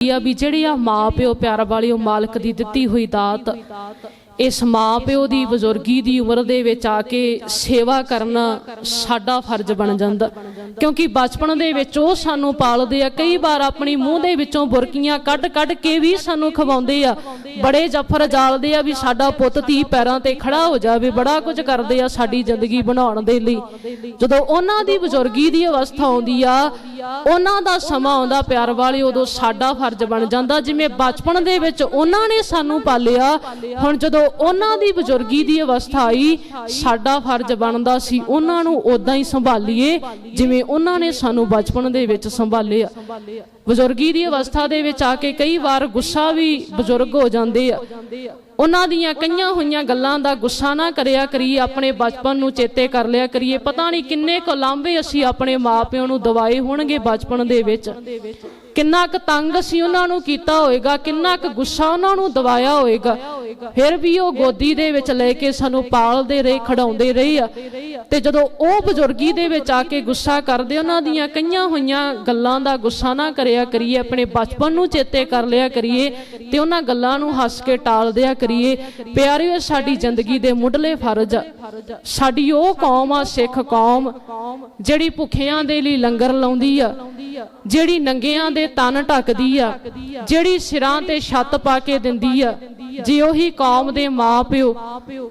ਆ ਵੀ ਜਿਹੜੀ ਆ ਮਾਂ ਪਿਓ ਪਿਆਰ ਵਾਲੀ ਉਹ ਮਾਲਕ ਦੀ ਦਿੱਤੀ ਹੋਈ ਦਾਤ ਇਸ ਮਾਂ ਪਿਓ ਦੀ, ਬਜ਼ੁਰਗੀ ਦੀ ਉਮਰ ਦੇ ਵਿੱਚ ਆ ਕੇ ਸੇਵਾ ਕਰਨਾ ਸਾਡਾ ਫਰਜ਼ ਬਣ ਜਾਂਦਾ। ਕਿਉਂਕਿ ਬਚਪਨ ਦੇ ਵਿੱਚ ਉਹ ਸਾਨੂੰ ਪਾਲਦੇ ਆ। ਕਈ ਵਾਰ ਆਪਣੀ ਮੂੰਹ ਦੇ ਵਿੱਚੋਂ ਬੁਰਕੀਆਂ ਕੱਢ ਕੱਢ ਕੇ ਵੀ ਸਾਨੂੰ ਖਵਾਉਂਦੇ ਆ। ਬੜੇ ਜਫਰ ਜਾਲਦੇ ਆ ਵੀ ਸਾਡਾ ਪੁੱਤ ਧੀ ਪੈਰਾਂ ਤੇ ਖੜਾ ਹੋ ਜਾਵੇ। ਬੜਾ ਕੁਝ ਕਰਦੇ ਆ ਸਾਡੀ ਜ਼ਿੰਦਗੀ ਬਣਾਉਣ ਦੇ ਲਈ। ਜਦੋਂ ਉਹਨਾਂ ਦੀ ਬਜ਼ੁਰਗੀ ਦੀ ਅਵਸਥਾ ਆਉਂਦੀ ਆ, ਉਹਨਾਂ ਦਾ ਸਮਾਂ ਆਉਂਦਾ ਪਿਆਰ ਵਾਲੇ, ਉਦੋਂ ਸਾਡਾ ਫਰਜ਼ ਬਣ ਜਾਂਦਾ। ਜਿਵੇਂ ਬਚਪਨ ਦੇ ਵਿੱਚ ਉਹਨਾਂ ਨੇ ਸਾਨੂੰ ਪਾਲਿਆ, ਹੁਣ ਜਦੋਂ ਉਹਨਾਂ ਦੀ ਬਜ਼ੁਰਗੀ ਦੀ ਅਵਸਥਾ ਆਈ, ਸਾਡਾ ਫਰਜ਼ ਬਣਦਾ ਸੀ ਉਹਨਾਂ ਨੂੰ ਉਦਾਂ ਹੀ ਸੰਭਾਲੀਏ, ਜਿਵੇਂ ਉਹਨਾਂ ਨੇ ਸਾਨੂੰ ਬਚਪਨ ਦੇ ਵਿੱਚ ਸੰਭਾਲਿਆ। ਬਜ਼ੁਰਗੀ ਦੀ ਅਵਸਥਾ ਦੇ ਵਿੱਚ ਆ ਕੇ ਕਈ ਵਾਰ ਗੁੱਸਾ ਵੀ ਬਜ਼ੁਰਗ ਹੋ ਜਾਂਦੇ ਆ। ਉਹਨਾਂ ਦੀਆਂ ਕਈਆਂ ਹੋਈਆਂ ਗੱਲਾਂ ਦਾ ਗੁੱਸਾ ਨਾ ਕਰਿਆ ਕਰੀਏ, ਆਪਣੇ ਬਚਪਨ ਨੂੰ ਚੇਤੇ ਕਰ ਲਿਆ ਕਰੀਏ। ਪਤਾ ਨਹੀਂ ਕਿੰਨੇ ਕੁ ਲਾਂਭੇ ਅਸੀਂ ਆਪਣੇ ਮਾਪਿਆਂ ਨੂੰ ਦਵਾਏ ਹੋਣਗੇ ਬਚਪਨ ਦੇ ਵਿੱਚ। ਕਿੰਨਾ ਕੁ ਤੰਗ ਅਸੀਂ ਉਹਨਾਂ ਨੂੰ ਕੀਤਾ ਹੋਵੇਗਾ ਕਿੰਨਾ ਕੁ ਗੁੱਸਾ ਉਹਨਾਂ ਨੂੰ ਦਵਾਇਆ ਹੋਵੇਗਾ ਫਿਰ ਵੀ ਉਹ ਗੋਦੀ ਦੇ ਵਿੱਚ ਲੈ ਕੇ ਸਾਨੂੰ ਪਾਲਦੇ ਰਹੇ ਖੜਾਉਂਦੇ ਰਹੇ ਆ। ਤੇ ਜਦੋਂ ਉਹ ਬਜ਼ੁਰਗੀ ਦੇ ਵਿੱਚ ਆ ਕੇ ਗੁੱਸਾ ਕਰਦੇ, ਉਹਨਾਂ ਦੀਆਂ ਕਈਆਂ ਹੋਈਆਂ ਗੱਲਾਂ ਦਾ ਗੁੱਸਾ ਨਾ ਕਰਿਆ ਕਰੀਏ, ਆਪਣੇ ਬਚਪਨ ਨੂੰ ਚੇਤੇ ਕਰ ਲਿਆ ਕਰੀਏ ਤੇ ਉਹਨਾਂ ਗੱਲਾਂ ਨੂੰ ਹੱਸ ਕੇ ਟਾਲ ਦਿਆ ਕਰੀਏ। ਪਿਆਰਿਓ ਸਾਡੀ ਜ਼ਿੰਦਗੀ ਦੇ ਮੁੱਢਲੇ ਫਰਜ਼ ਆ। ਸਾਡੀ ਉਹ ਕੌਮ ਆ, ਸਿੱਖ ਕੌਮ, ਜਿਹੜੀ ਭੁੱਖਿਆਂ ਦੇ ਲਈ ਲੰਗਰ ਲਾਉਂਦੀ ਆ, ਜਿਹੜੀ ਨੰਗਿਆਂ ਦੇ ਤਨ ਢੱਕਦੀ ਆ, ਜਿਹੜੀ ਸਿਰਾਂ ਤੇ ਛੱਤ ਪਾ ਕੇ ਦਿੰਦੀ ਆ। ਜੇ ਉਹੀ ਕੌਮ ਦੇ ਮਾਪਿਓ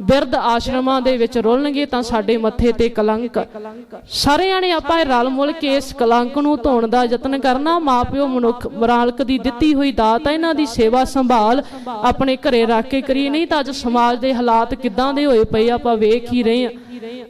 ਬਿਰਧ ਆਸ਼ਰਮਾਂ ਦੇ ਵਿੱਚ ਰੁਲਣਗੇ ਤਾਂ ਸਾਡੇ ਮੱਥੇ ਤੇ ਕਲੰਕ। ਸਾਰਿਆਂ ਨੇ ਆਪਾਂ ਰਲ ਮਿਲ ਕੇ ਇਸ ਕਲੰਕ ਨੂੰ ਧੋਣ ਦਾ ਯਤਨ ਕਰਨਾ। ਮਾਪਿਓ ਮਨੁੱਖ ਮਰਾਲਕ ਦੀ ਦਿੱਤੀ ਹੋਈ ਦਾਤ ਹੈ ਇਹਨਾਂ ਦੀ ਸੇਵਾ ਸੰਭਾਲ ਆਪਣੇ ਘਰੇ ਰੱਖ ਕੇ ਕਰੀਏ। ਨਹੀਂ ਤਾਂ ਅੱਜ ਸਮਾਜ ਦੇ ਹਾਲਾਤ ਕਿੱਦਾਂ ਦੇ ਹੋਏ ਪਏ ਆਪਾਂ ਵੇਖ ਹੀ ਰਹੇ ਹਾਂ।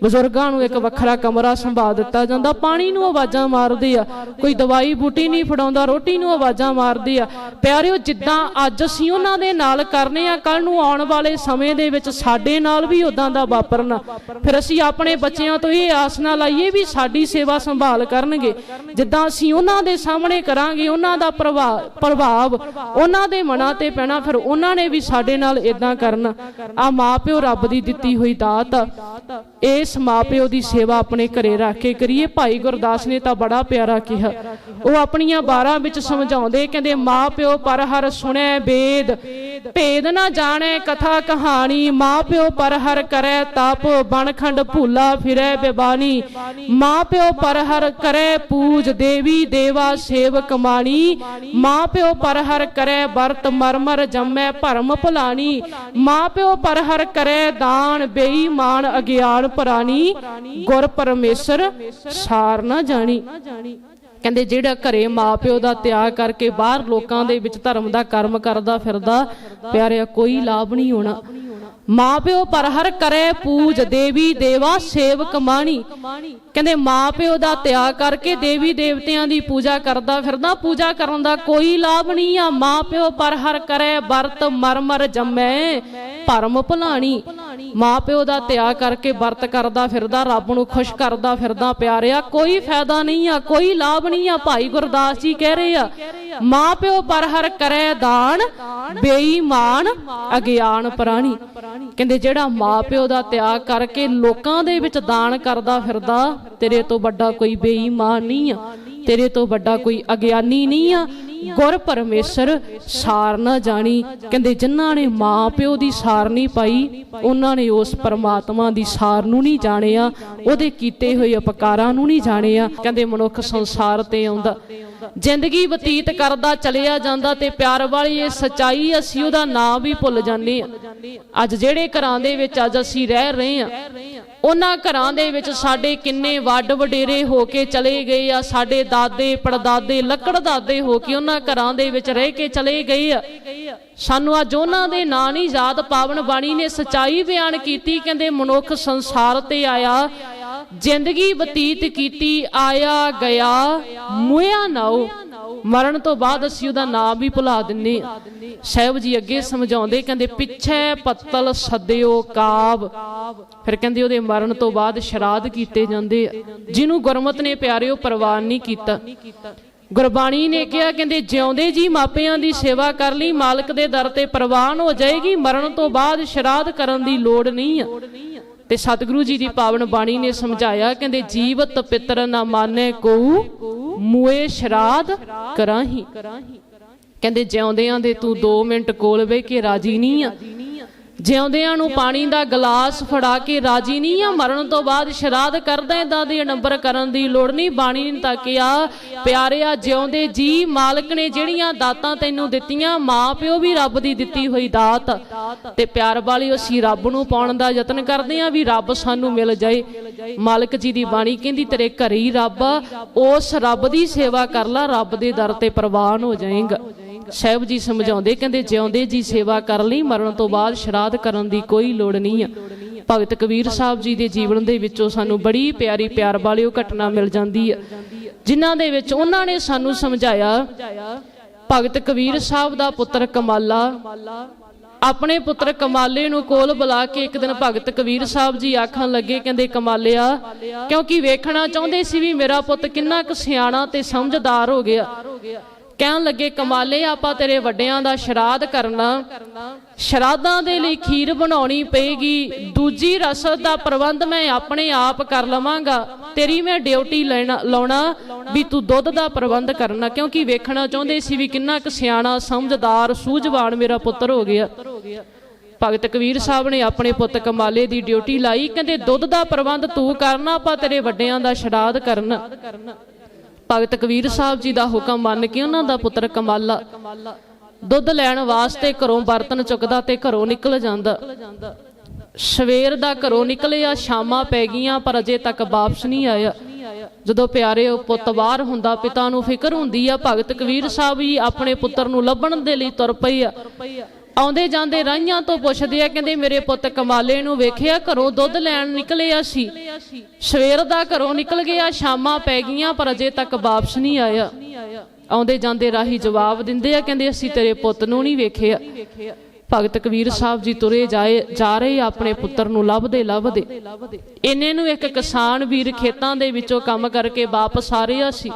ਬਜ਼ੁਰਗਾਂ ਨੂੰ ਇੱਕ ਵੱਖਰਾ ਕਮਰਾ ਸੰਭਾਲ ਦਿੱਤਾ ਜਾਂਦਾ। ਪਾਣੀ ਨੂੰ ਆਵਾਜ਼ਾਂ ਮਾਰਦੇ ਆ। ਕੋਈ ਦਵਾਈ ਬੂਟੀ ਨਹੀਂ ਫੜਾਉਂਦਾ, ਰੋਟੀ ਨੂੰ ਆਵਾਜ਼ਾਂ ਮਾਰਦੇ ਆ। ਪਿਆਰਿਓ, ਜਿੱਦਾਂ ਅੱਜ ਅਸੀਂ ਉਹਨਾਂ ਦੇ ਨਾਲ ਕਰਨੇ ਆ ਕੱਲ ਨੂੰ ਆਉਣ ਵਾਲੇ ਸਮੇਂ ਦੇ ਵਿੱਚ ਸਾਡੇ ਨਾਲ ਵੀ ਉਦਾਂ ਦਾ ਵਾਪਰਨਾ। ਫਿਰ ਅਸੀਂ ਆਪਣੇ ਬੱਚਿਆਂ ਤੋਂ ਇਹ ਆਸ ਨਾ ਲਾਈਏ ਵੀ ਸਾਡੀ ਸੇਵਾ ਸੰਭਾਲ ਕਰਨਗੇ। ਜਿੱਦਾਂ ਅਸੀਂ ਉਹਨਾਂ ਦੇ ਸਾਹਮਣੇ ਕਰਾਂਗੇ, ਉਹਨਾਂ ਦਾ ਪ੍ਰਭਾਵ ਪ੍ਰਭਾਵ ਉਹਨਾਂ ਦੇ ਮਨਾਂ ਤੇ ਪੈਣਾ, ਫਿਰ ਉਹਨਾਂ ਨੇ ਵੀ ਸਾਡੇ ਨਾਲ ਇਦਾਂ ਕਰਨਾ। ਆ ਮਾਪਿਓ ਰੱਬ ਦੀ ਦਿੱਤੀ ਹੋਈ ਦਾਤ ਆ। ਇਸ ਮਾਪਿਓ ਦੀ ਸੇਵਾ ਆਪਣੇ ਘਰੇ ਰੱਖ ਕੇ ਕਰੀਏ। ਭਾਈ ਗੁਰਦਾਸ ਨੇ ਤਾਂ ਬੜਾ ਪਿਆਰਾ ਕਿਹਾ। ਉਹ ਆਪਣੀਆਂ 12 ਵਿੱਚ ਸਮਝਾਉਂਦੇ, ਕਹਿੰਦੇ, ਮਾਪਿਓ, ਪਰ ਹਰ ਸੁਣੈ ਵੇਦ। ਭੇਦ। ਨਾ ਜਾਣੈ ਕਥਾ ਕਹਾਣੀ, ਮਾਂ ਪਿਓ ਪਰ ਹਰ ਕਰੈ ਤਪ ਬਣਖੰਡ ਭੂਲਾ ਫਿਰੈ ਬਿਬਾਨੀ। ਮਾਪਿਓ ਪਰ ਹਰ ਕਰੈ ਪੂਜ ਦੇਵੀ, ਦੇਵਾ ਸੇਵ ਸੇਵਕ ਮਾਂ ਪਿਓ ਪਰ ਹਰ ਕਰੈ ਵਰਤ ਮਰਮਰ, ਜੰਮੈ ਭਰਮ ਭੁਲਾਣੀ। ਮਾਪਿਓ ਪਰ ਹਰ ਕਰੈ ਦਾਨ ਬੇਈਮਾਨ ਅਗਿਆਨ ਪ੍ਰਾਣੀ। ਗੁਰ ਪਰਮੇਸ਼ਰ, ਸਾਰ ਨਾ ਜਾਣੀ। ਕਹਿੰਦੇ ਜਿਹੜਾ ਘਰੇ ਮਾਪਿਓ ਦਾ ਤਿਆਗ ਕਰਕੇ ਬਾਹਰ ਲੋਕਾਂ ਦੇ ਵਿੱਚ ਧਰਮ ਦਾ ਕਰਮ ਕਰਦਾ ਫਿਰਦਾ, ਪਿਆਰਿਆ, ਕੋਈ ਲਾਭ ਨਹੀਂ ਹੋਣਾ। ਮਾਪਿਓ ਪਰ ਹਰ ਕਰੇ ਪੂਜ, ਦੇਵੀ, ਦੇਵਾ, ਸੇਵਕ ਮਾਣੀ। ਕਹਿੰਦੇ ਮਾਪਿਓ ਦਾ ਤਿਆਗ ਕਰਕੇ ਦੇਵੀ ਦੇਵਤਿਆਂ ਦੀ ਪੂਜਾ ਕਰਦਾ ਫਿਰਦਾ, ਪੂਜਾ ਕਰਨ ਦਾ ਕੋਈ ਲਾਭ ਨਹੀਂ ਆ। ਮਾਪਿਓ ਪਰ ਹਰ ਕਰੇ ਵਰਤ, ਮਰਮਰ ਜੰਮੈ, ਭਰਮ ਭੁਲਾਣੀ। ਮਾਪਿਓ ਦਾ ਤਿਆਗ ਕਰਕੇ ਵਰਤ ਕਰਦਾ ਫਿਰਦਾ, ਰੱਬ ਨੂੰ ਖੁਸ਼ ਕਰਦਾ ਫਿਰਦਾ ਪਿਆਰਿਆ। ਕੋਈ ਫਾਇਦਾ ਨਹੀਂ ਆ, ਕੋਈ ਲਾਭ ਨਹੀਂ ਆ, ਭਾਈ ਗੁਰਦਾਸ ਜੀ ਕਹਿ ਰਹੇ ਆ, ਮਾਪਿਓ ਪਰ ਹਰ ਕਰੇ ਦਾਨ, ਬੇਈਮਾਨ ਅਗਿਆਨ ਪ੍ਰਾਣੀ। ਕਹਿੰਦੇ ਜਿਹੜਾ ਮਾਪਿਓ ਦਾ ਤਿਆਗ ਕਰਕੇ ਲੋਕਾਂ ਦੇ ਵਿੱਚ ਦਾਨ ਕਰਦਾ ਫਿਰਦਾ, ਤੇਰੇ ਤੋਂ ਵੱਡਾ ਕੋਈ ਬੇਈਮਾਨ ਨਹੀਂ ਆ। ਤੇਰੇ ਤੋਂ ਵੱਡਾ ਕੋਈ ਅਗਿਆਨੀ ਨਹੀਂ ਆ। ਗੁਰ ਪਰਮੇਸ਼ਰ ਸਾਰ ਨਾ ਜਾਣੀ। ਕਹਿੰਦੇ ਜਿਨ੍ਹਾਂ ਨੇ ਮਾਂ ਪਿਓ ਦੀ ਸਾਰ ਨਹੀਂ ਪਾਈ, ਉਹਨਾਂ ਨੇ ਉਸ ਪਰਮਾਤਮਾ ਦੀ ਸਾਰ ਨੂੰ ਨਹੀਂ ਜਾਣਿਆ। ਉਹਦੇ ਕੀਤੇ ਹੋਏ ਉਪਕਾਰਾਂ ਨੂੰ ਨਹੀਂ ਜਾਣਿਆ। ਕਹਿੰਦੇ ਮਨੁੱਖ ਸੰਸਾਰ ਤੇ ਆਉਂਦਾ। ਜ਼ਿੰਦਗੀ ਬਤੀਤ ਕਰਦਾ, ਚਲਿਆ ਜਾਂਦਾ ਤੇ ਪਿਆਰ ਵਾਲੀ ਇਹ ਸਚਾਈ ਅਸੀਂ ਉਹਦਾ ਨਾਮ ਵੀ ਭੁੱਲ ਜਾਂਦੇ ਆ ਅੱਜ ਜਿਹੜੇ ਘਰਾਂ ਦੇ ਵਿੱਚ ਅੱਜ ਅਸੀਂ ਰਹਿ ਰਹੇ ਆ ਉਹਨਾਂ ਘਰਾਂ ਦੇ ਵਿੱਚ ਸਾਡੇ ਕਿੰਨੇ ਵੱਡ ਵਡੇਰੇ ਹੋ ਕੇ ਚਲੇ ਗਏ ਆ, ਸਾਡੇ ਦਾਦੇ, ਪੜਦਾਦੇ, ਲੱਕੜ ਦਾਦੇ ਹੋ ਕੇ ਉਹਨਾਂ ਘਰਾਂ ਦੇ ਵਿੱਚ ਰਹਿ ਕੇ ਚਲੇ ਗਏ ਆ। ਸਾਨੂੰ ਅੱਜ ਉਹਨਾਂ ਦੇ ਨਾਂ ਨਹੀਂ ਯਾਦ, ਪਾਵਨ ਬਾਣੀ ਨੇ ਸਚਾਈ ਬਿਆਨ ਕੀਤੀ, ਕਹਿੰਦੇ ਮਨੁੱਖ ਸੰਸਾਰ ਤੇ ਆਇਆ, ਜ਼ਿੰਦਗੀ ਬਤੀਤ ਕੀਤੀ, ਆਇਆ, ਗਿਆ, ਮੁਇਆ ਨਾਉ ਮਰਨ ਤੋਂ ਬਾਅਦ ਅਸੀਂ ਉਹਦਾ ਨਾਮ ਵੀ ਭੁਲਾ ਦਿੰਨੇ ਆ। ਸਾਹਿਬ ਜੀ ਅੱਗੇ ਸਮਝਾਉਂਦੇ, ਕਹਿੰਦੇ, ਪਿੱਛੇ ਪੱਤਲ ਸੱਦਿਓ ਕਾਬ ਫਿਰ ਕਹਿੰਦੇ, ਉਹਦੇ ਮਰਨ ਤੋਂ ਬਾਅਦ ਸ਼ਰਾਧ ਕੀਤੇ ਜਾਂਦੇ ਜਿਹਨੂੰ ਗੁਰਮਤ ਨੇ ਪਿਆਰਿਓ ਪ੍ਰਵਾਨ ਨਹੀਂ ਕੀਤਾ। ਗੁਰਬਾਣੀ ਨੇ ਕਿਹਾ, ਕਹਿੰਦੇ, ਜਿਉਂਦੇ ਜੀ ਮਾਪਿਆਂ ਦੀ ਸੇਵਾ ਕਰ ਲਈ, ਮਾਲਕ ਦੇ ਦਰ ਤੇ ਪ੍ਰਵਾਨ ਹੋ ਜਾਏਗੀ, ਮਰਨ ਤੋਂ ਬਾਅਦ ਸ਼ਰਾਧ ਕਰਨ ਦੀ ਲੋੜ ਨਹੀਂ ਆ। ਤੇ ਸਤਿਗੁਰੂ ਜੀ ਦੀ ਪਾਵਨ ਬਾਣੀ ਨੇ ਸਮਝਾਇਆ, ਕਹਿੰਦੇ, ਜੀਵਤ ਪਿਤਰ ਨਾ ਮਾਨੇ ਕੋ। ਮੂਏ ਸ਼ਰਾਧ ਕਰਾਹੀ। ਕਹਿੰਦੇ ਜਿਉਂਦਿਆਂ ਦੇ ਤੂੰ 2 ਮਿੰਟ ਕੋਲ ਬਹਿ ਕੇ ਰਾਜੀ ਨਹੀਂ ਆ। ਜਿਉਂਦਿਆਂ ਨੂੰ ਪਾਣੀ ਦਾ ਗਲਾਸ ਫੜਾ ਕੇ ਰਾਜੀ ਨਹੀਂ ਆ, ਮਰਨ ਤੋਂ ਬਾਅਦ ਸ਼ਰਾਧ ਕਰਦਾ ਏਦਾਂ ਦੇ ਨੰਬਰ ਕਰਨ ਦੀ ਲੋੜ ਨਹੀਂ। ਬਾਣੀ ਨੇ ਤਾਕਿਆ ਪਿਆਰਿਆ, ਜਿਉਂਦੇ ਜੀ, ਮਾਲਕ ਨੇ ਜਿਹੜੀਆਂ ਦਾਤਾਂ ਤੈਨੂੰ ਦਿੱਤੀਆਂ ਮਾਂ ਪਿਓ ਵੀ ਰੱਬ ਦੀ ਦਿੱਤੀ ਹੋਈ ਦਾਤ। ਤੇ ਪਿਆਰ ਵਾਲੀ ਅਸੀਂ ਰੱਬ ਨੂੰ ਪਾਉਣ ਦਾ ਯਤਨ ਕਰਦੇ ਆ ਵੀ ਰੱਬ ਸਾਨੂੰ ਮਿਲ ਜਾਏ। ਮਾਲਕ ਜੀ ਦੀ ਬਾਣੀ ਕਹਿੰਦੀ, ਤੇਰੇ ਘਰੇ ਹੀ ਰੱਬ ਉਸ ਰੱਬ ਦੀ ਸੇਵਾ ਕਰ ਲੈ, ਰੱਬ ਦੇ ਦਰ ਤੇ ਪ੍ਰਵਾਨ ਹੋ ਜਾਏਗਾ। ਸਾਹਿਬ ਜੀ ਸਮਝਾਉਂਦੇ, ਕਹਿੰਦੇ ਜਿਉਂਦੇ ਜੀ ਸੇਵਾ ਕਰਨ ਲਈ, ਮਰਨ ਤੋਂ ਬਾਅਦ ਸ਼ਰਾਧ ਕਰਨ ਦੀ ਕੋਈ ਲੋੜ ਨਹੀਂ ਆ। ਭਗਤ ਕਬੀਰ ਸਾਹਿਬ ਜੀ ਦੇ ਜੀਵਨ ਦੇ ਵਿੱਚੋਂ ਸਾਨੂੰ ਬੜੀ ਪਿਆਰੀ ਪਿਆਰ ਵਾਲੀ ਉਹ ਘਟਨਾ ਮਿਲ ਜਾਂਦੀ ਆ। ਜਿਨ੍ਹਾਂ ਦੇ ਵਿੱਚ ਉਹਨਾਂ ਨੇ ਸਾਨੂੰ ਸਮਝਾਇਆ, ਭਗਤ ਕਬੀਰ ਸਾਹਿਬ ਦਾ ਪੁੱਤਰ ਕਮਾਲਾ, ਆਪਣੇ ਪੁੱਤਰ ਕਮਾਲੇ ਨੂੰ ਕੋਲ ਬੁਲਾ ਕੇ ਇੱਕ ਦਿਨ ਭਗਤ ਕਬੀਰ ਸਾਹਿਬ ਜੀ ਆਖਣ ਲੱਗੇ, ਕਹਿੰਦੇ, ਕਮਾਲਿਆ, ਕਿਉਂਕਿ ਵੇਖਣਾ ਚਾਹੁੰਦੇ ਸੀ ਵੀ ਮੇਰਾ ਪੁੱਤ ਕਿੰਨਾ ਕੁ ਸਿਆਣਾ ਤੇ ਸਮਝਦਾਰ ਹੋ ਗਿਆ। ਕਹਿਣ ਲੱਗੇ, ਕਮਾਲੇ ਆਪਾਂ ਤੇਰੇ ਵੱਡਿਆਂ ਦਾ ਸ਼ਰਾਧ ਕਰਨਾ। ਸ਼ਰਾਧਾਂ ਦੇ ਲਈ ਖੀਰ ਬਣਾਉਣੀ ਪਏਗੀ। ਦੂਜੀ ਰਸਦ ਦਾ ਪ੍ਰਬੰਧ ਮੈਂ ਆਪਣੇ ਆਪ ਕਰ ਲਵਾਂਗਾ। ਤੇਰੀ ਮੈਂ ਡਿਊਟੀ ਲੈਣਾ, ਲਾਉਣਾ ਵੀ ਤੂੰ ਦੁੱਧ ਦਾ ਪ੍ਰਬੰਧ ਕਰਨਾ। ਕਿਉਂਕਿ ਵੇਖਣਾ ਚਾਹੁੰਦੇ ਸੀ ਵੀ ਕਿੰਨਾ ਕੁ ਸਿਆਣਾ, ਸਮਝਦਾਰ, ਸੂਝਵਾਨ ਮੇਰਾ ਪੁੱਤਰ ਹੋ ਗਿਆ। ਭਗਤ ਕਬੀਰ ਸਾਹਿਬ ਨੇ ਆਪਣੇ ਪੁੱਤ ਕਮਾਲੇ ਦੀ ਡਿਊਟੀ ਲਾਈ। ਕਹਿੰਦੇ, ਦੁੱਧ ਦਾ ਪ੍ਰਬੰਧ ਤੂੰ ਕਰਨਾ, ਆਪਾਂ ਤੇਰੇ ਵੱਡਿਆਂ ਦਾ ਸ਼ਰਾਧ ਕਰਨਾ। ਭਗਤ ਕਬੀਰ ਸਾਹਿਬ ਜੀ ਦਾ ਹੁਕਮ ਮੰਨ ਕੇ ਉਹਨਾਂ ਦਾ ਪੁੱਤਰ ਕਮਾਲਾ ਦੁੱਧ ਲੈਣ ਵਾਸਤੇ ਘਰੋਂ ਬਰਤਨ ਚੁੱਕਦਾ ਤੇ ਘਰੋਂ ਨਿਕਲ ਜਾਂਦਾ। ਸਵੇਰ ਦਾ ਘਰੋਂ ਨਿਕਲਿਆ, ਸ਼ਾਮਾਂ ਪੈ ਗਈਆਂ, ਪਰ ਅਜੇ ਤੱਕ ਵਾਪਸ ਨਹੀਂ ਆਇਆ। ਜਦੋਂ ਪਿਆਰੇ ਉਹ ਪੁੱਤ ਬਾਹਰ ਹੁੰਦਾ, ਪਿਤਾ ਨੂੰ ਫਿਕਰ ਹੁੰਦੀ ਆ, ਭਗਤ ਕਬੀਰ ਸਾਹਿਬ ਜੀ ਆਪਣੇ ਪੁੱਤਰ ਨੂੰ ਲੱਭਣ ਦੇ ਲਈ ਤੁਰ ਪਈ ਆ। ਆਉਂਦੇ ਜਾਂਦੇ ਰਾਹੀਆਂ ਤੋਂ ਪੁੱਛਦੇ ਆ, ਕਹਿੰਦੇ ਮੇਰੇ ਪੁੱਤ ਕਮਾਲੇ ਨੂੰ ਵੇਖਿਆ, ਘਰੋਂ ਦੁੱਧ ਲੈਣ ਨਿਕਲਿਆ ਸੀ। ਸਵੇਰ ਦਾ ਘਰੋਂ ਨਿਕਲ ਗਿਆ, ਸ਼ਾਮਾਂ ਪੈ ਗਈਆਂ, ਪਰ ਅਜੇ ਤੱਕ ਵਾਪਸ ਨਹੀਂ ਆਇਆ। ਆਉਂਦੇ ਜਾਂਦੇ ਰਾਹੀ ਜਵਾਬ ਦਿੰਦੇ ਆ, ਕਹਿੰਦੇ ਅਸੀਂ ਤੇਰੇ ਪੁੱਤ ਨੂੰ ਨਹੀਂ ਵੇਖਿਆ। ਭਗਤ ਕਬੀਰ ਸਾਹਿਬ ਜੀ ਤੁਰੇ ਜਾਏ, ਜਾ ਰਹੇ ਆਪਣੇ ਪੁੱਤਰ ਨੂੰ ਲੱਭਦੇ ਲੱਭਦੇ। ਇੰਨੇ ਨੂੰ ਇੱਕ ਕਿਸਾਨ ਵੀਰ ਖੇਤਾਂ ਦੇ ਵਿੱਚੋਂ ਕੰਮ ਕਰਕੇ ਵਾਪਸ ਆ ਰਿਹਾ ਸੀ।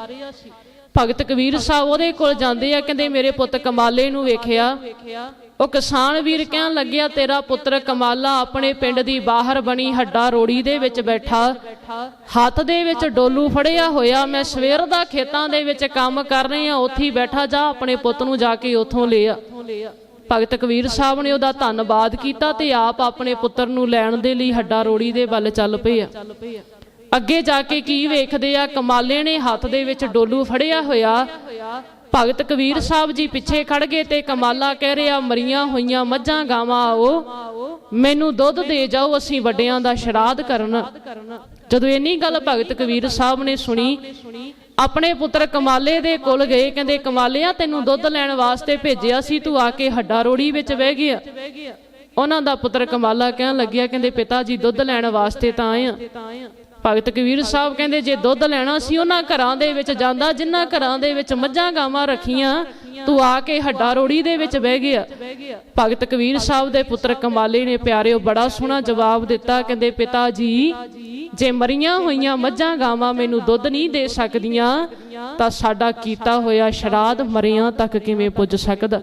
ਭਗਤ ਕਬੀਰ ਸਾਹਿਬ ਉਹਦੇ ਕੋਲ ਜਾਂਦੇ ਆ, ਕਹਿੰਦੇ ਮੇਰੇ ਪੁੱਤ ਕਮਾਲੇ ਨੂੰ ਵੇਖਿਆ। ਉਹ ਕਿਸਾਨ ਵੀਰ ਕਹਿਣ ਲੱਗਿਆ, ਤੇਰਾ ਪੁੱਤਰ ਕਮਾਲਾ ਆਪਣੇ ਪਿੰਡ ਦੀ ਬਾਹਰ ਬਣੀ ਹੱਡਾ ਰੋੜੀ ਦੇ ਵਿੱਚ ਬੈਠਾ। ਹੱਥ ਦੇ ਵਿੱਚ ਡੋਲੂ ਫੜਿਆ ਹੋਇਆ। ਮੈਂ ਸਵੇਰ ਦਾ ਖੇਤਾਂ ਦੇ ਵਿੱਚ ਕੰਮ ਕਰ ਰਹੀ ਆ ਉੱਥੇ ਹੀ ਬੈਠਾ ਜਾ, ਆਪਣੇ ਪੁੱਤ ਨੂੰ ਜਾ ਕੇ ਉੱਥੋਂ ਲੈ ਆ ਭਗਤ ਕਬੀਰ ਸਾਹਿਬ ਨੇ ਉਹਦਾ ਧੰਨਵਾਦ ਕੀਤਾ ਤੇ ਆਪ ਆਪਣੇ ਪੁੱਤਰ ਨੂੰ ਲੈਣ ਦੇ ਲਈ ਹੱਡਾ ਰੋੜੀ ਦੇ ਵੱਲ ਚੱਲ ਪਏ ਆ। ਅੱਗੇ ਜਾ ਕੇ ਕੀ ਵੇਖਦੇ ਆ? ਕਮਾਲੇ ਨੇ ਹੱਥ ਦੇ ਵਿੱਚ ਡੋਲੂ ਫੜਿਆ ਹੋਇਆ। ਭਗਤ ਕਬੀਰ ਸਾਹਿਬ ਜੀ ਪਿੱਛੇ ਖੜ ਗਏ ਤੇ ਕਮਾਲਾ ਕਹਿ ਰਿਹਾ, ਮਰੀਆਂ ਹੋਈਆਂ ਮੱਝਾਂ ਗਾਵਾਂ ਆਓ, ਮੈਨੂੰ ਦੁੱਧ ਦੇ ਜਾਓ, ਅਸੀਂ ਵੱਡਿਆਂ ਦਾ ਸ਼ਰਾਧ ਕਰਨਾ। ਜਦੋਂ ਇੰਨੀ ਗੱਲ ਭਗਤ ਕਬੀਰ ਸਾਹਿਬ ਨੇ ਸੁਣੀ, ਆਪਣੇ ਪੁੱਤਰ ਕਮਾਲੇ ਦੇ ਕੋਲ ਗਏ, ਕਹਿੰਦੇ, ਕਮਾਲਿਆ, ਤੈਨੂੰ ਦੁੱਧ ਲੈਣ ਵਾਸਤੇ ਭੇਜਿਆ ਸੀ, ਤੂੰ ਆ ਕੇ ਹੱਡਾ ਰੋੜੀ ਵਿੱਚ ਬਹਿ ਗਿਆ। ਉਹਨਾਂ ਦਾ ਪੁੱਤਰ ਕਮਾਲਾ ਕਹਿਣ ਲੱਗਿਆ, ਕਹਿੰਦੇ, ਪਿਤਾ ਜੀ, ਦੁੱਧ ਲੈਣ ਵਾਸਤੇ ਤਾਂ ਆਏ ਆ। ਭਗਤ ਕਬੀਰ ਸਾਹਿਬ ਕਹਿੰਦੇ, ਜੇ ਦੁੱਧ ਲੈਣਾ ਸੀ, ਉਹਨਾਂ ਘਰਾਂ ਦੇ ਵਿੱਚ ਜਾਂਦਾ, ਜਿਨ੍ਹਾਂ ਘਰਾਂ ਦੇ ਵਿੱਚ ਮੱਝਾਂ ਗਾਵਾਂ ਰੱਖੀਆਂ, ਤੂੰ ਆ ਕੇ ਹੱਡਾ ਰੋੜੀ ਦੇ ਵਿੱਚ ਬਹਿ ਗਿਆ। ਭਗਤ ਕਬੀਰ ਸਾਹਿਬ ਦੇ ਪੁੱਤਰ ਕਮਾਲੇ ਨੇ ਪਿਆਰਿਓ, ਬੜਾ ਸੋਹਣਾ ਜਵਾਬ ਦਿੱਤਾ, ਕਹਿੰਦੇ, ਪਿਤਾ ਜੀ, ਜੇ ਮਰੀਆਂ ਹੋਈਆਂ ਮੱਝਾਂ ਗਾਵਾਂ ਮੈਨੂੰ ਦੁੱਧ ਨਹੀਂ ਦੇ ਸਕਦੀਆਂ ਤਾਂ ਸਾਡਾ ਕੀਤਾ ਹੋਇਆ ਸ਼ਰਾਧ ਮਰਿਆਂ ਤੱਕ ਕਿਵੇਂ ਪੁੱਜ ਸਕਦਾ?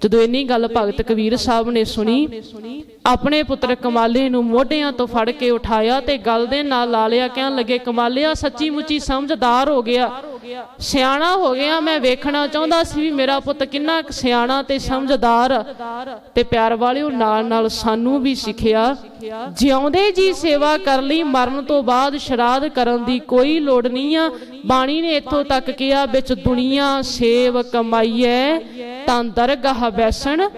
ਜਦੋਂ ਇੰਨੀ ਗੱਲ ਭਗਤ ਕਬੀਰ ਸਾਹਿਬ ਨੇ ਸੁਣੀ ਆਪਣੇ ਪੁੱਤਰ ਕਮਾਲੇ ਨੂੰ ਮੋਢਿਆਂ ਤੋਂ ਫੜ ਕੇ ਉਠਾਇਆ ਤੇ ਗਲ ਦੇ ਨਾਲ ਲਾ ਲਿਆ ਕਹਿਣ ਲੱਗੇ ਕਮਾਲਿਆ ਸੱਚੀ ਮੁੱਚੀ ਸਮਝਦਾਰ ਹੋ ਗਿਆ। ਸਿਆਣਾ ਹੋ ਗਿਆ ਮੈਂ ਵੇਖਣਾ ਚਾਹੁੰਦਾ ਸੀ ਵੀ ਮੇਰਾ ਪੁੱਤ ਕਿੰਨਾ ਸਿਆਣਾ ਤੇ ਸਮਝਦਾਰ। ਤੇ ਪਿਆਰ ਵਾਲਿਓ ਨਾਲ ਨਾਲ ਸਾਨੂੰ ਵੀ ਸਿੱਖਿਆ। ਜਿਉਂਦੇ ਜੀ ਸੇਵਾ ਕਰ ਲਈ ਮਰਨ ਤੋਂ ਬਾਅਦ ਸ਼ਰਾਧ ਕਰਨ ਦੀ ਕੋਈ ਲੋੜ ਨਹੀਂ ਆ। ਬਾਣੀ ਨੇ ਇੱਥੋਂ ਤੱਕ ਕਿਹਾ ਵਿੱਚ ਦੁਨੀਆ ਸੇਵ ਕਮਾਈਐ ਤਾਂ ਦਰਗਾਹ ਬੈਸਣ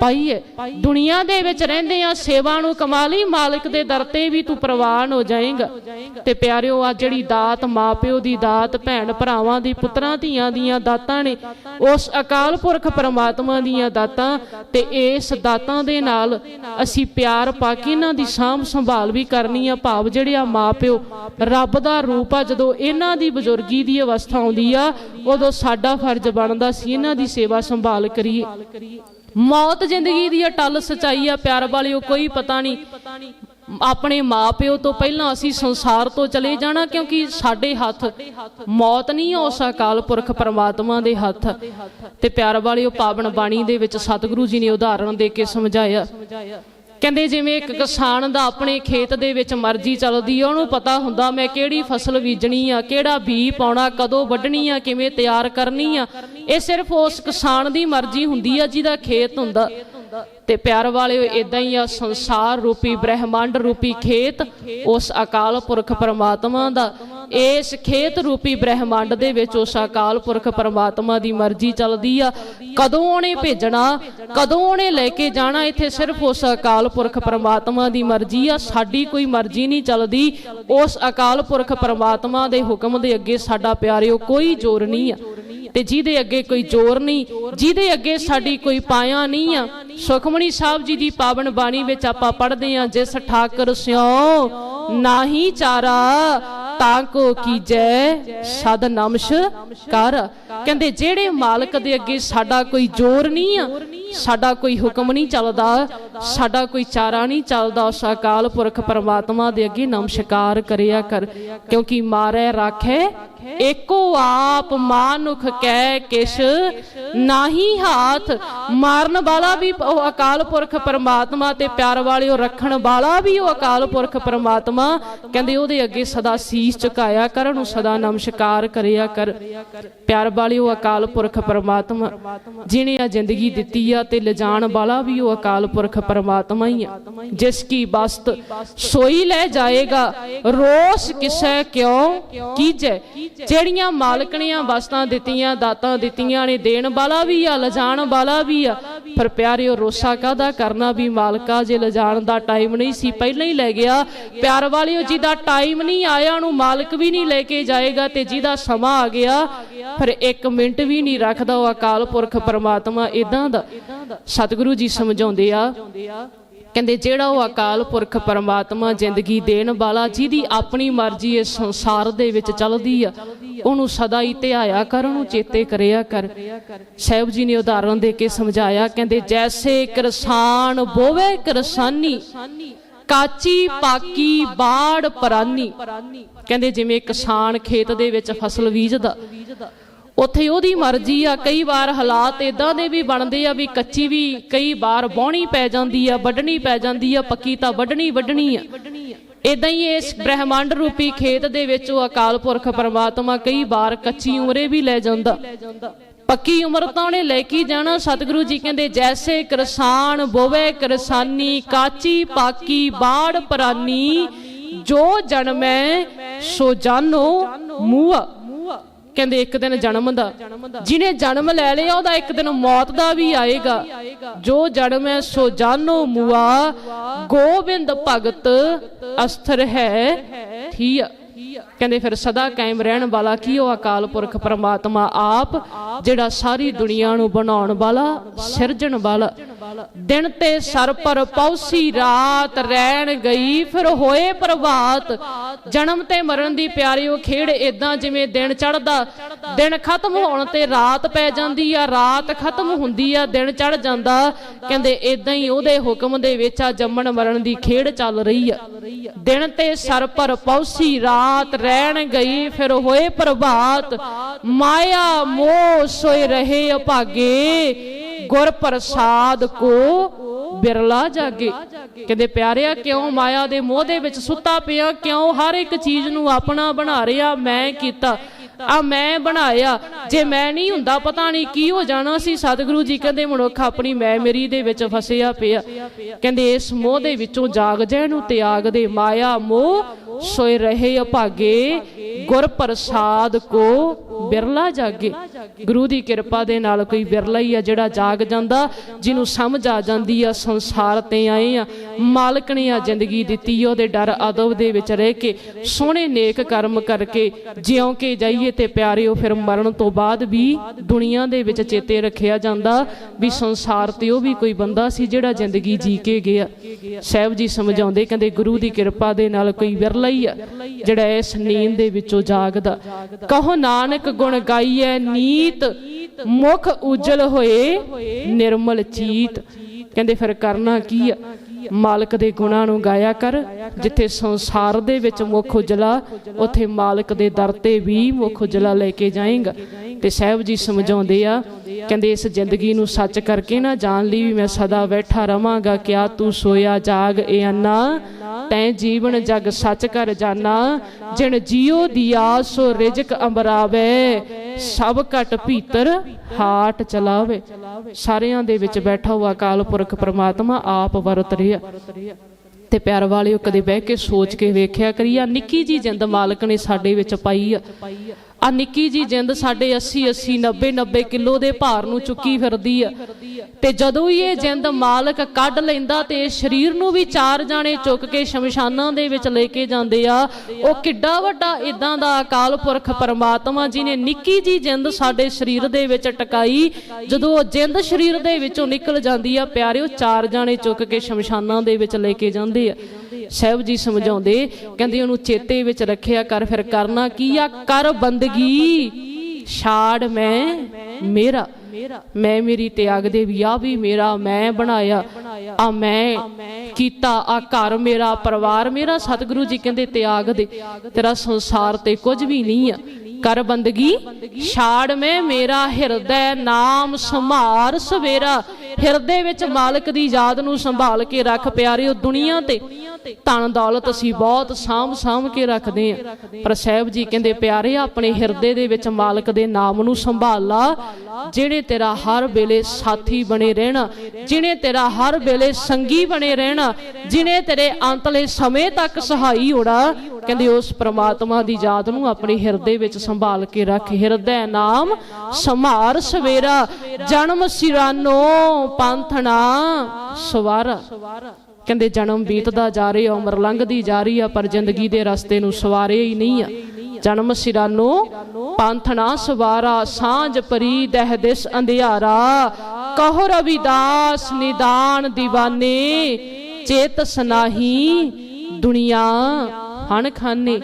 ਪਾਈਐ ਦੁਨੀਆ ਦੇ ਵਿੱਚ ਰਹਿੰਦੇ ਆ ਸੇਵਾ ਨੂੰ ਕਮਾ ਲਈ ਮਾਲਕ ਦੇ ਦਰ ਤੇ ਵੀ ਤੂੰ ਪ੍ਰਵਾਨ ਹੋ ਜਾਏਗਾ। ਤੇ ਪਿਆਰਿਓ, ਆ ਜਿਹੜੀ ਦਾਤ, ਮਾਪਿਓ ਦੀ ਦਾਤ, ਭੈਣ ਭਰਾਵਾਂ ਦੀ, ਪੁੱਤਰਾਂ ਧੀਆਂ ਦੀਆਂ ਦਾਤਾਂ ਨੇ, ਉਸ ਅਕਾਲ ਪੁਰਖ ਪ੍ਰਮਾਤਮਾ ਦੀਆਂ ਦਾਤਾਂ, ਤੇ ਇਸ ਦਾਤਾਂ ਦੇ ਨਾਲ ਅਸੀਂ ਪਿਆਰ ਪਾ ਕੇ ਇਹਨਾਂ ਦੀ ਸਾਂਭ ਸੰਭਾਲ ਵੀ ਕਰਨੀ ਆ। ਭਾਵ ਜਿਹੜੇ ਆ ਮਾਪਿਓ, ਰੱਬ ਦਾ ਰੂਪ ਆ, ਜਦੋਂ ਇਹਨਾਂ ਦੀ ਬਜ਼ੁਰਗੀ ਦੀ ਅਵਸਥਾ ਆਉਂਦੀ ਆ, ਉਦੋਂ ਸਾਡਾ ਫਰਜ਼ ਬਣਦਾ ਸੀ ਇਹਨਾਂ ਦੀ ਸੇਵਾ ਸੰਭਾਲ ਕਰੀਏ। ਮੌਤ ਜ਼ਿੰਦਗੀ ਦੀ ਅਟਲ ਸਚਾਈ ਆ, ਪਿਆਰ ਵਾਲਿਓ, ਕੋਈ ਪਤਾ ਨਹੀਂ। ਆਪਣੇ ਮਾਪਿਓ ਤੋਂ ਪਹਿਲਾਂ ਅਸੀਂ ਸੰਸਾਰ ਤੋਂ ਚਲੇ ਜਾਣਾ, ਕਿਉਂਕਿ ਸਾਡੇ ਹੱਥ ਮੌਤ ਨਹੀਂ ਆ, ਉਸ ਪੁਰਖ ਪਰਮਾਤਮਾ ਦੇ ਹੱਥ। ਤੇ ਪਿਆਰ ਵਾਲਿਓ, ਪਾਵਨ ਬਾਣੀ ਦੇ ਵਿੱਚ ਸਤਿਗੁਰੂ ਜੀ ਨੇ ਉਦਾਹਰਣ ਦੇ ਕੇ ਸਮਝਾਇਆ। ਕਹਿੰਦੇ ਜਿਵੇਂ ਇੱਕ ਕਿਸਾਨ ਦਾ ਆਪਣੇ ਖੇਤ ਦੇ ਵਿੱਚ ਮਰਜ਼ੀ ਚੱਲਦੀ ਆ, ਉਹਨੂੰ ਪਤਾ ਹੁੰਦਾ ਮੈਂ ਕਿਹੜੀ ਫਸਲ ਬੀਜਣੀ ਆ, ਕਿਹੜਾ ਬੀ ਪਾਉਣਾ, ਕਦੋਂ ਵੱਢਣੀ ਆ, ਕਿਵੇਂ ਤਿਆਰ ਕਰਨੀ ਆ। ਇਹ ਸਿਰਫ ਉਸ ਕਿਸਾਨ ਦੀ ਮਰਜ਼ੀ ਹੁੰਦੀ ਆ ਜਿਹਦਾ ਖੇਤ ਹੁੰਦਾ। ਤੇ ਪਿਆਰ ਵਾਲਿਓ ਇਦਾਂ ਹੀ ਆ ਸੰਸਾਰ ਰੂਪੀ ਬ੍ਰਹਿਮੰਡ ਰੂਪੀ ਖੇਤ ਉਸ ਅਕਾਲ ਪੁਰਖ ਪਰਮਾਤਮਾ ਦਾ। ਇਸ ਖੇਤ ਰੂਪੀ ਬ੍ਰਹਿਮੰਡ ਦੇ ਵਿੱਚ ਉਸ ਅਕਾਲ ਪੁਰਖ ਪਰਮਾਤਮਾ ਦੀ ਮਰਜ਼ੀ ਚੱਲਦੀ ਆ। ਕਦੋਂ ਉਹਨੇ ਭੇਜਣਾ? ਕਦੋਂ ਉਹਨੇ ਲੈ ਕੇ ਜਾਣਾ ਇੱਥੇ? ਸਿਰਫ ਉਸ ਅਕਾਲ ਪੁਰਖ ਪਰਮਾਤਮਾ ਦੀ ਮਰਜ਼ੀ ਆ। ਸਾਡੀ ਕੋਈ ਮਰਜ਼ੀ ਨਹੀਂ ਚੱਲਦੀ। ਉਸ ਅਕਾਲ ਪੁਰਖ ਪਰਮਾਤਮਾ ਦੇ ਹੁਕਮ ਦੇ ਅੱਗੇ ਸਾਡਾ ਪਿਆਰਿਓ ਕੋਈ ਜ਼ੋਰ ਨਹੀਂ ਆ। ਤੇ ਜਿਹਦੇ ਅੱਗੇ ਕੋਈ ਜ਼ੋਰ ਨਹੀਂ ਜਿਹਦੇ ਅੱਗੇ ਸਾਡੀ ਕੋਈ ਪਾਇਆ ਨਹੀਂ ਆ। ਸੁਖਮਣੀ ਸਾਹਿਬ ਜੀ ਦੀ ਪਾਵਨ ਬਾਣੀ ਵਿੱਚ ਆਪਾਂ ਪੜ੍ਹਦੇ ਆ ਜਿਸ ਠਾਕਰ ਸਿਓ ਨਾਹੀ ਚਾਰਾ ਤਾਂ ਕੋ ਕੀਜੈ ਸਦ ਨਮਸ਼ ਕਰ। ਕਹਿੰਦੇ ਜਿਹੜੇ ਮਾਲਕ ਦੇ ਅੱਗੇ ਸਾਡਾ ਕੋਈ ਜ਼ੋਰ ਨਹੀਂ ਆ ਸਾਡਾ ਕੋਈ ਹੁਕਮ ਨਹੀਂ ਚੱਲਦਾ। ਸਾਡਾ ਕੋਈ ਚਾਰਾ ਨਹੀਂ ਚੱਲਦਾ ਉਸ ਅਕਾਲ ਪੁਰਖ ਪਰਮਾਤਮਾ ਦੇ ਅੱਗੇ ਨਮਸਕਾਰ ਕਰਿਆ ਕਰ। ਕਿਉਂਕਿ ਮਾਰੇ ਰਾਖੇ, ਏਕੋ ਆਪ ਮਾਨੁਖ ਕੈ ਕਿਛ, ਨਾਹੀ ਹਾਥ। ਮਾਰਨ ਵਾਲਾ ਵੀ ਉਹ ਅਕਾਲ ਪੁਰਖ ਪਰਮਾਤਮਾ ਤੇ ਪਿਆਰ ਵਾਲਿਓ ਰੱਖਣ ਵਾਲਾ ਵੀ ਉਹ ਅਕਾਲ ਪੁਰਖ ਪਰਮਾਤਮਾ। ਕਹਿੰਦੇ ਉਹਦੇ ਅੱਗੇ ਸਦਾ ਸੀਸ ਝੁਕਾਇਆ ਕਰ ਨੂੰ ਸਦਾ ਨਮਸਕਾਰ ਕਰਿਆ ਕਰ। ਪਿਆਰ ਵਾਲੇ ਉਹ ਅਕਾਲ ਪੁਰਖ ਪਰਮਾਤਮਾ, ਜਿਹਨੇ ਆ ਜ਼ਿੰਦਗੀ ਦਿੱਤੀ ਆ ਤੇ ਲਿਜਾਣ ਵਾਲਾ ਵੀ ਉਹ ਅਕਾਲ ਪੁਰਖ ਪਰਮਾਤਮਾ ਹੀ ਆ ਜਿਸ ਕੀ ਬਸਤ ਲੈ ਜਾਏਗਾ, ਰੋਸ ਕਿਸੈ ਕਿਉ ਕੀਜੈ? ਜਿਹੜੀਆਂ ਮਾਲਕਣੀਆਂ ਵਸਤਾਂ ਦਿੱਤੀਆਂ, ਦਾਤਾਂ ਦਿੱਤੀਆਂ ਨੇ, ਦੇਣ ਵਾਲਾ ਵੀ ਆ, ਲਿਜਾਣ ਵਾਲਾ ਵੀ ਆ। ਪਰ ਪਿਆਰਿਓ, ਰੋਸਾ ਕਾਦਾ ਕਰਨਾ ਵੀ ਮਾਲਕਾ ਜੇ ਲਿਜਾਣ ਦਾ ਟਾਈਮ ਨਹੀਂ ਸੀ? ਪਹਿਲਾਂ ਹੀ ਲੈ ਗਿਆ। ਪਿਆਰ ਵਾਲਿਓ, ਜਿਹਦਾ ਟਾਈਮ ਨਹੀਂ ਆਇਆ, ਉਹਨੂੰ ਮਾਲਕ ਵੀ ਨਹੀਂ ਲੈ ਕੇ ਜਾਏਗਾ ਤੇ ਜਿਹਦਾ ਸਮਾਂ ਆ ਗਿਆ ਫਿਰ ਇੱਕ ਮਿੰਟ ਵੀ ਨਹੀਂ ਰੱਖਦਾ ਉਹ ਅਕਾਲ ਪੁਰਖ ਪਰਮਾਤਮਾ ਇਦਾਂ ਦਾ। ਸਤਿਗੁਰੂ ਜੀ ਸਮਝਾਉਂਦੇ ਆ, ਕਹਿੰਦੇ ਜਿਹੜਾ ਉਹ ਅਕਾਲ ਪੁਰਖ ਪਰਮਾਤਮਾ ਜ਼ਿੰਦਗੀ ਦੇਣ ਵਾਲਾ, ਜਿਹਦੀ ਆਪਣੀ ਮਰਜ਼ੀ ਇਸ ਸੰਸਾਰ ਦੇ ਵਿੱਚ ਚੱਲਦੀ ਆ, ਉਹਨੂੰ ਸਦਾ ਹੀ ਧਿਆਇਆ ਕਰ, ਉਹਨੂੰ ਚੇਤੇ ਕਰਿਆ ਕਰ। ਸਾਹਿਬ ਜੀ ਨੇ ਉਦਾਹਰਣ ਦੇ ਕੇ ਸਮਝਾਇਆ, ਕਹਿੰਦੇ ਜੈਸੇ ਕਿਰਸਾਨ ਬੋਵੇ ਕਿਰਸਾਨੀ, ਕਾਚੀ ਪਾਕੀ ਬਾੜ ਪਰਾਨੀ। ਕਹਿੰਦੇ ਜਿਵੇਂ ਕਿਸਾਨ ਖੇਤ ਦੇ ਵਿੱਚ ਫਸਲ ਬੀਜਦਾ ਉੱਥੇ ਉਹਦੀ ਮਰਜ਼ੀ ਆ। ਕਈ ਵਾਰ ਹਾਲਾਤ ਇਦਾਂ ਦੇ ਵੀ ਬਣਦੇ ਆ ਵੀ ਕੱਚੀ ਵੀ ਕਈ ਵਾਰ ਬਾਹਣੀ ਪੈ ਜਾਂਦੀ ਆ, ਵੱਢਣੀ ਪੈ ਜਾਂਦੀ ਆ, ਪੱਕੀ ਤਾਂ ਵੱਢਣੀ ਵੱਢਣੀ ਆ। ਇਦਾਂ ਹੀ ਇਸ ਬ੍ਰਹਿਮੰਡ ਰੂਪੀ ਖੇਤ ਦੇ ਵਿੱਚ ਉਹ ਅਕਾਲ ਪੁਰਖ ਪਰਮਾਤਮਾ ਕਈ ਵਾਰ ਕੱਚੀ ਉਮਰੇ ਵੀ ਲੈ ਜਾਂਦਾ। ਪੱਕੀ ਉਮਰ ਤਾਂ ਉਹਨੇ ਲੈ ਕੇ ਜਾਣਾ। ਸਤਿਗੁਰੂ ਜੀ ਕਹਿੰਦੇ, ਜੈਸੇ ਕਿਰਸਾਨ ਬੋਵੇ ਕਿਰਸਾਨੀ, ਕਾਚੀ ਪਾਕੀ ਬਾੜ ਪਰਾਨੀ, ਜੋ ਜਨਮੈ ਸੋ ਜਾਨੋ ਮੂਆ। ਕਹਿੰਦੇ ਇੱਕ ਦਿਨ ਜਨਮ ਦਾ। ਜਿਹਨੇ ਜਨਮ ਲੈ ਲਿਆ, ਉਹਦਾ ਇੱਕ ਦਿਨ ਮੌਤ ਦਾ ਵੀ ਆਏਗਾ। ਜੋ ਜਨਮ ਹੈ, ਸੋ ਜਾਨੋ ਮੁਆ। ਗੋਬਿੰਦ ਭਗਤ ਅਸਥਰ ਹੈ ਥੀਆ ਕਹਿੰਦੇ ਫਿਰ ਸਦਾ ਕਾਇਮ ਰਹਿਣ ਵਾਲਾ ਕੀ ਉਹ ਅਕਾਲ ਪੁਰਖ ਪਰਮਾਤਮਾ ਆਪ, ਜਿਹੜਾ ਸਾਰੀ ਦੁਨੀਆ ਨੂੰ ਬਣਾਉਣ ਵਾਲਾ, ਸਿਰਜਣ ਵਾਲਾ। ਦਿਨ ਤੇ ਸਰ ਪਰ ਪੌਸੀ ਰਾਤ ਰਹਿਣ ਗਈ, ਫਿਰ ਹੋਏ ਪ੍ਰਭਾਤ। ਜਨਮ ਤੇ ਮਰਨ ਦੀ ਪਿਆਰੀ ਉਹ ਖੇਡ ਇਦਾਂ ਜਿਵੇਂ ਦਿਨ ਚੜਦਾ ਦਿਨ ਖਤਮ ਹੋਣ ਤੇ ਰਾਤ ਪੈ ਜਾਂਦੀ ਆ, ਰਾਤ ਖਤਮ ਹੁੰਦੀ ਆ, ਦਿਨ ਚੜ ਜਾਂਦਾ। ਕਹਿੰਦੇ ਇਦਾਂ ਹੀ ਉਹਦੇ ਹੁਕਮ ਦੇ ਵਿੱਚ ਆ, ਜੰਮਣ ਮਰਨ ਦੀ ਖੇਡ ਚੱਲ ਰਹੀ ਆ। ਦਿਨ ਤੇ ਸਰ ਪਰ ਪੌਸੀ ਰਾਤ ਰਹਿਣ ਗਈ, ਫਿਰ ਹੋਏ ਪ੍ਰਭਾਤ। ਮਾਇਆ ਮੋਹ ਸੋਏ ਰਹੇ ਅਭਾਗੇ। ਗੁਰ ਪ੍ਰਸਾਦ ਕੋ ਬਿਰਲਾ ਜਾਗੇ। ਕਹਿੰਦੇ, ਪਿਆਰਿਆ, ਕਿਉਂ ਮਾਇਆ ਦੇ ਮੋਹ ਦੇ ਵਿੱਚ ਸੁੱਤਾ ਪਿਆ? ਕਿਉਂ ਹਰ ਇੱਕ ਚੀਜ਼ ਨੂੰ ਆਪਣਾ ਬਣਾ ਰਿਹਾ ਮੈਂ ਕੀਤਾ। ਆ ਮੈਂ ਬਣਾਇਆ। ਜੇ ਮੈਂ ਨਹੀਂ ਹੁੰਦਾ, ਪਤਾ ਨਹੀਂ ਕੀ ਹੋ ਜਾਣਾ ਸੀ। ਸਤਿਗੁਰੂ ਜੀ ਕਹਿੰਦੇ, ਮਨੁੱਖ ਆਪਣੀ ਮੈਂ ਮੇਰੀ ਦੇ ਵਿੱਚ ਫਸਿਆ ਪਿਆ। ਕਹਿੰਦੇ, ਇਸ ਮੋਹ ਦੇ ਵਿੱਚੋਂ ਜਾਗ ਜੈ ਨੂੰ ਤਿਆਗ ਦੇ ਮਾਇਆ ਮੋਹ ਸੋਏ ਰਹੇ ਅਭਾਗੇ। ਗੁਰ ਪ੍ਰਸਾਦ ਕੋ ਬਿਰਲਾ ਜਾਗੇ। ਗੁਰੂ ਦੀ ਕਿਰਪਾ ਦੇ ਨਾਲ ਕੋਈ ਬਿਰਲਾ ਹੀ ਆ ਜਿਹੜਾ ਜਾਗ ਜਾਂਦਾ, ਜਿਹਨੂੰ ਸਮਝ ਆ ਜਾਂਦੀ ਆ, ਸੰਸਾਰ ਤੇ ਆਏ ਆ। ਮਾਲਕ ਨੇ ਆ ਜ਼ਿੰਦਗੀ ਦਿੱਤੀ ਉਹਦੇ ਡਰ ਅਦਬ ਦੇ ਵਿੱਚ ਰਹਿ ਕੇ ਸੋਹਣੇ ਨੇਕ ਕਰਮ ਕਰਕੇ ਜਿਉਂ ਕੇ ਜਾਈਏ ਤੇ ਪਿਆਰਿਓ, ਫਿਰ ਮਰਨ ਤੋਂ ਬਾਅਦ ਵੀ ਦੁਨੀਆ ਦੇ ਵਿੱਚ ਚੇਤੇ ਰੱਖਿਆ ਜਾਂਦਾ ਵੀ ਸੰਸਾਰ ਤੇ ਉਹ ਵੀ ਕੋਈ ਬੰਦਾ ਸੀ ਜਿਹੜਾ ਜ਼ਿੰਦਗੀ ਜੀ ਕੇ ਗਿਆ। ਸਾਹਿਬ ਜੀ ਸਮਝਾਉਂਦੇ, ਕਹਿੰਦੇ ਗੁਰੂ ਦੀ ਕਿਰਪਾ ਦੇ ਨਾਲ ਕੋਈ ਵਿਰਲਾ ਹੀ ਆ ਜਿਹੜਾ ਇਸ ਨੀਂਦ ਦੇ ਵਿੱਚੋਂ ਜਾਗਦਾ। ਕਹੋ ਨਾਨਕ ਗੁਣ ਗਾਈਐ, ਨੀਤ ਮੁਖ ਉਜਲ ਹੋਏ, ਨਿਰਮਲ ਚੀਤ। ਕਹਿੰਦੇ ਫਿਰ ਕਰਨਾ ਕੀ ਆ? ਮਾਲਕ ਦੇ ਗੁਣਾਂ ਨੂੰ ਗਾਇਆ ਕਰ, ਜਿੱਥੇ ਸੰਸਾਰ ਦੇ ਵਿੱਚ ਮੁਖ ਉਜਲਾ, ਉੱਥੇ ਮਾਲਕ ਦੇ ਦਰ ਤੇ ਵੀ ਮੁਖ ਉਜਲਾ ਲੈ ਕੇ ਜਾਏਗਾ। ਤੇ ਸਾਹਿਬ ਜੀ ਸਮਝਾਉਂਦੇ ਆ, ਕਹਿੰਦੇ ਇਸ ਜ਼ਿੰਦਗੀ ਨੂੰ ਸੱਚ ਕਰਕੇ ਨਾ ਜਾਣ ਲਈ ਵੀ ਮੈਂ ਸਦਾ ਬੈਠਾ ਰਵਾਂਗਾ। ਕਿਆ ਤੂੰ ਸੋਇਆ ਜਾਗ, ਇਹ ਅੰਨਾ ਤੈਂ ਜੀਵਨ ਜਗ ਸੱਚ ਕਰ ਜਾਣਾ ਜਿਣ ਜੀਉ ਦਿਆ ਸੋ ਰਿਜਕ ਅੰਬਰਾਵੇ, ਸਭ ਘਟ ਭੀਤਰ ਹਾਟ ਚਲਾਵੇ। ਸਾਰਿਆਂ ਦੇ ਵਿੱਚ ਬੈਠਾ ਹੋਇਆ ਅਕਾਲ ਪੁਰਖ ਪ੍ਰਮਾਤਮਾ ਆਪ ਵਰਤ ਰਿਹਾ। ਤੇ ਪਿਆਰ ਵਾਲਿਓ ਕਦੇ ਬਹਿ ਕੇ ਸੋਚ ਕੇ ਵੇਖਿਆ ਕਰੀ ਆ ਨਿੱਕੀ ਜੀ ਜਿੰਦ ਮਾਲਕ ਨੇ ਸਾਡੇ ਵਿੱਚ ਪਾਈ ਆ। ਆ ਨਿੱਕੀ ਜੀ ਜਿੰਦ ਸਾਡੇ 80 80 90 90 ਕਿਲੋ ਦੇ ਭਾਰ ਨੂੰ ਚੁੱਕੀ ਫਿਰਦੀ ਆ। ਤੇ ਜਦੋਂ ਹੀ ਇਹ ਜਿੰਦ ਮਾਲਕ ਕੱਢ ਲੈਂਦਾ ਤੇ ਸਰੀਰ ਨੂੰ ਵੀ ਚਾਰ ਜਾਣੇ ਚੁੱਕ ਕੇ ਸ਼ਮਸ਼ਾਨਾਂ ਦੇ ਵਿੱਚ ਲੈ ਕੇ ਜਾਂਦੇ ਆ, ਉਹ ਕਿੱਡਾ ਵੱਡਾ ਇਦਾਂ ਦਾ ਅਕਾਲ ਪੁਰਖ ਪਰਮਾਤਮਾ ਜੀ ਨੇ ਨਿੱਕੀ ਜੀ ਜਿੰਦ ਸਾਡੇ ਸਰੀਰ ਦੇ ਵਿੱਚ ਟਿਕਾਈ, ਜਦੋਂ ਉਹ ਜਿੰਦ ਸਰੀਰ ਦੇ ਵਿੱਚੋਂ ਨਿਕਲ ਜਾਂਦੀ ਆ, ਪਿਆਰਿਓ, ਚਾਰ ਜਾਣੇ ਚੁੱਕ ਕੇ ਸ਼ਮਸ਼ਾਨਾਂ ਦੇ ਵਿੱਚ ਲੈ ਕੇ ਜਾਂਦੇ ਆ। ਸਾਹਿਬ ਜੀ ਸਮਝਾਉਂਦੇ, ਕਹਿੰਦੇ ਉਹਨੂੰ ਚੇਤੇ ਵਿੱਚ ਰੱਖਿਆ ਕਰ, ਫਿਰ ਕਰਨਾ ਕੀ ਆ? ਕਰ ਬੰਦਗੀ। ਛਾੜ ਮੈਂ ਮੇਰਾ। ਮੈਂ ਮੇਰੀ ਤਿਆਗ ਦੇ ਵੀ ਆ ਵੀ ਮੇਰਾ ਮੈਂ ਬਣਾਇਆ। ਆ ਮੈਂ ਕੀਤਾ, ਆ ਘਰ ਮੇਰਾ, ਪਰਿਵਾਰ ਮੇਰਾ, ਸਤਿਗੁਰੂ ਜੀ ਕਹਿੰਦੇ ਤਿਆਗ ਦੇ। ਤੇਰਾ ਸੰਸਾਰ ਤੇ ਕੁਝ ਵੀ ਨਹੀਂ ਆ। ਕਰ ਬੰਦਗੀ। ਛਾੜ ਮੈਂ ਮੇਰਾ, ਹਿਰਦੈ ਨਾਮ ਸੰਭਾਰ ਸਵੇਰਾ। ਹਿਰਦੇ ਵਿੱਚ ਮਾਲਕ ਦੀ ਯਾਦ ਨੂੰ ਸੰਭਾਲ ਕੇ ਰੱਖ ਪਿਆਰਿਓ ਦੁਨੀਆ ਤੇ। ਧਨ ਦੌਲਤ ਅਸੀਂ ਬਹੁਤ ਸਾਂਭ ਸਾਂਭ ਕੇ ਰੱਖਦੇ ਆ ਪਰ ਸਾਹਿਬ ਜੀ ਕਹਿੰਦੇ, ਪਿਆਰੇ, ਆਪਣੇ ਹਿਰਦੇ ਦੇ ਵਿੱਚ ਮਾਲਕ ਦੇ ਨਾਮ ਨੂੰ ਸੰਭਾਲ ਲਾ, ਜਿਹੜੇ ਤੇਰਾ ਹਰ ਵੇਲੇ ਸਾਥੀ ਬਣੇ ਰਹਿਣਾ ਜਿਨੇ ਤੇਰਾ ਹਰ ਵੇਲੇ ਸੰਗੀ ਬਣੇ ਰਹਿਣਾ ਜਿਨੇ ਤੇਰੇ ਅੰਤਲੇ ਸਮੇਂ ਤੱਕ ਸਹਾਈ ਹੋਣਾ, ਕਹਿੰਦੇ, ਉਸ ਪ੍ਰਮਾਤਮਾ ਦੀ ਯਾਦ ਨੂੰ ਆਪਣੇ ਹਿਰਦੇ ਵਿੱਚ ਸੰਭਾਲ ਕੇ ਰੱਖ। ਹਿਰਦੈ ਨਾਮ ਸੰਭਾਰ ਸਵੇਰਾ, ਜਨਮ ਸਿਰਾਨੋ ਪੰਥਣਾ ਸਵਾਰਾ। ਕਹਿੰਦੇ ਜਨਮ ਬੀਤਦਾ ਜਾ ਰਿਹਾ ਉਮਰ ਲੰਘਦੀ ਜਾ ਰਹੀ ਆ, ਪਰ ਜ਼ਿੰਦਗੀ ਦੇ ਰਸਤੇ ਨੂੰ ਸਵਾਰਿਆ ਹੀ ਨਹੀਂ ਆ। ਜਨਮ ਸਿਰਾਨੋ ਪੰਥ ਸਵਾਰਾ, ਸਾਂਝ ਪਰੀ ਦਹਿ ਦਿਸ ਅੰਧਿਆਰਾ। ਕਹੋ ਰਵਿਦਾਸ, ਨਿਦਾਨ ਦੀਵਾਨੇ, ਚੇਤ ਸਨਾਹੀ ਦੁਨੀਆ। ਹਣ ਖਾਨੇ